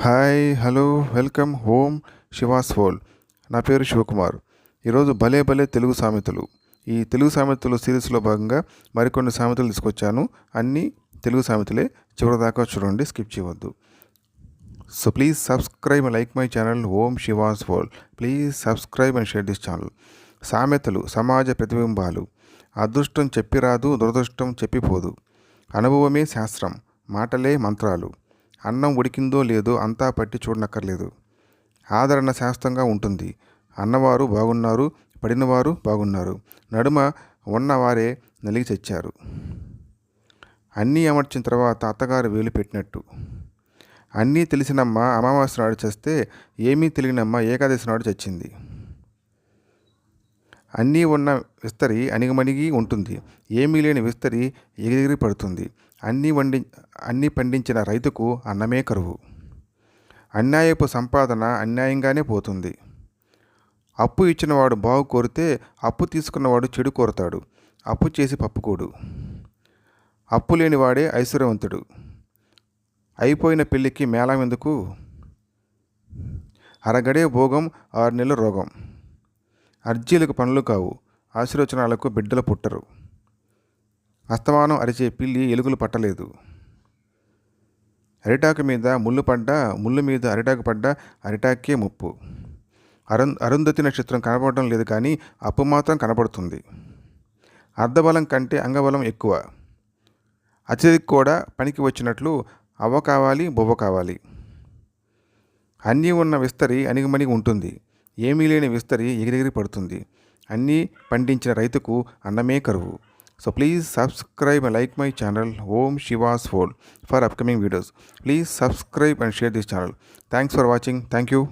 Hi hello welcome home Shiva's whole. నా పేరు శివకుమార్. ఈరోజు భలే భలే తెలుగు సామెతలు. ఈ తెలుగు సామెతలు సిరీస్లో భాగంగా మరికొన్ని సామెతలు తీసుకొచ్చాను. అన్నీ తెలుగు సామెతలే. చివరిదాకా చూడండి స్కిప్ చేయవద్దు. So please subscribe like my channel Om Shiva's whole please subscribe and share this channel. సామెతలు సమాజ ప్రతిబింబాలు. అదృష్టం చెప్పిరాదు దురదృష్టం చెప్పిపోదు. అనుభవమే శాస్త్రం మాటలే మంత్రాలు. అన్నం ఉడికిందో లేదో అంతా పట్టి చూడనక్కర్లేదు. ఆదరణ శాస్త్రంగా ఉంటుంది. అన్నవారు బాగున్నారు పడినవారు బాగున్నారు. నడుమ ఉన్నవారే నలిగి చచ్చారు. అన్నీ అమర్చిన తర్వాత అత్తగారు వేలు పెట్టినట్టు. అన్నీ తెలిసినమ్మ అమావాస్య నాడు చస్తే ఏమీ తెలియనమ్మ ఏకాదశి నాడు చచ్చింది. అన్నీ ఉన్న విస్తరి అణిగమణిగి ఉంటుంది. ఏమీ లేని విస్తరి ఎగిరి పడుతుంది. అన్నీ వండి అన్నీ పండించిన రైతుకు అన్నమే కరువు. అన్యాయపు సంపాదన అన్యాయంగానే పోతుంది. అప్పు ఇచ్చినవాడు బాగు కోరితే అప్పు తీసుకున్నవాడు చెడు కోరుతాడు. అప్పు చేసి పప్పుకోడు అప్పు లేనివాడే ఐశ్వర్యవంతుడు. అయిపోయిన పెళ్ళికి మేళం ఎందుకు? అరగడే భోగం ఆరు నెలల రోగం. అర్జీలకు పనులు కావు ఆశీర్వచనాలకు బిడ్డలు పుట్టరు. అస్తమానం అరిచే పిల్లి ఎలుగులు పట్టలేదు. అరిటాకు మీద ముళ్ళు పడ్డా ముళ్ళు మీద అరిటాకు పడ్డా అరిటాకే ముప్పు. అరుం అరుంధతి నక్షత్రం కనపడటం లేదు కానీ అప్పు మాత్రం కనపడుతుంది. అర్ధబలం కంటే అంగబలం ఎక్కువ. అత్యధిక కూడా పనికి వచ్చినట్లు అవ్వ కావాలి బొవ్వ కావాలి. అన్నీ ఉన్న విస్తరి అణిగిమణిగి ఉంటుంది. ఏమీ లేని విస్తరి ఎగిరెగిరి పడుతుంది. అన్నీ పండించిన రైతుకు అన్నమే కరువు. So please subscribe and like my channel. Om Shiva's pole for upcoming videos. Please subscribe and share this channel. Thanks for watching. Thank you.